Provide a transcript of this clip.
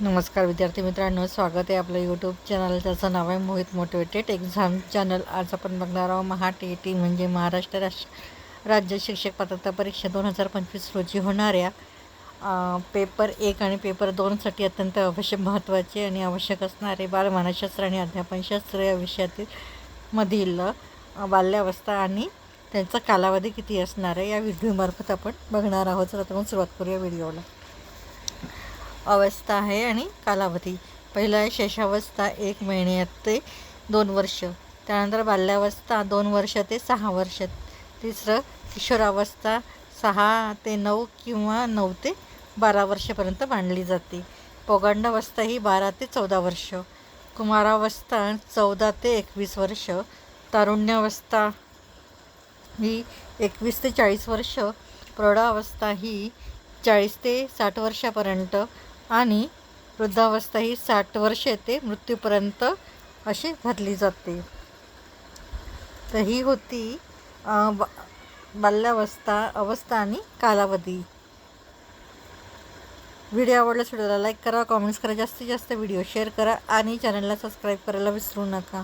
नमस्कार विद्यार्थी मित्रांनो स्वागत आहे आपलं यूट्यूब चॅनल ज्याचं नाव आहे मोहित मोटिवेटेड एक्झाम चॅनल आज आपण बघणार आहोत महा टी टी म्हणजे महाराष्ट्र राष्ट्र राज्य शिक्षक पात्रता परीक्षा दोन हजार पंचवीस रोजी होणाऱ्या पेपर एक आणि पेपर दोनसाठी अत्यंत अवश्य महत्त्वाचे आणि आवश्यक असणारे बालमानसशास्त्र आणि अध्यापनशास्त्र या विषयातील मधील बाल्यावस्था आणि त्यांचा कालावधी किती असणार आहे या व्हिडिओमार्फत आपण बघणार आहोत. तर आता सुरुवात करूया व्हिडिओला अवस्था आहे आणि कालावधी. पहिलं आहे शेषावस्था एक महिन्यात ते दोन वर्ष. त्यानंतर बाल्यावस्था दोन वर्ष ते सहा वर्ष. तिसरं किशोरावस्था सहा ते नऊ किंवा नऊ ते बारा वर्षापर्यंत मांडली जाते. पौगंडावस्था ही बारा ते चौदा वर्ष. कुमारावस्था चौदा ते एकवीस वर्ष. तारुण्यावस्था ही एकवीस ते चाळीस वर्ष. प्रौढावस्था ही चाळीस ते साठ वर्षापर्यंत. आणि वृद्धावस्था ही साठ वर्षे ते मृत्यूपर्यंत अशी घातली जाते. तर ही होती बा बाल्यावस्था अवस्था आणि कालावधी. व्हिडिओ आवडला व्हिडिओला लाईक करा कॉमेंट्स करा जास्तीत जास्त व्हिडिओ शेअर करा आणि चॅनलला सबस्क्राईब करायला विसरू नका.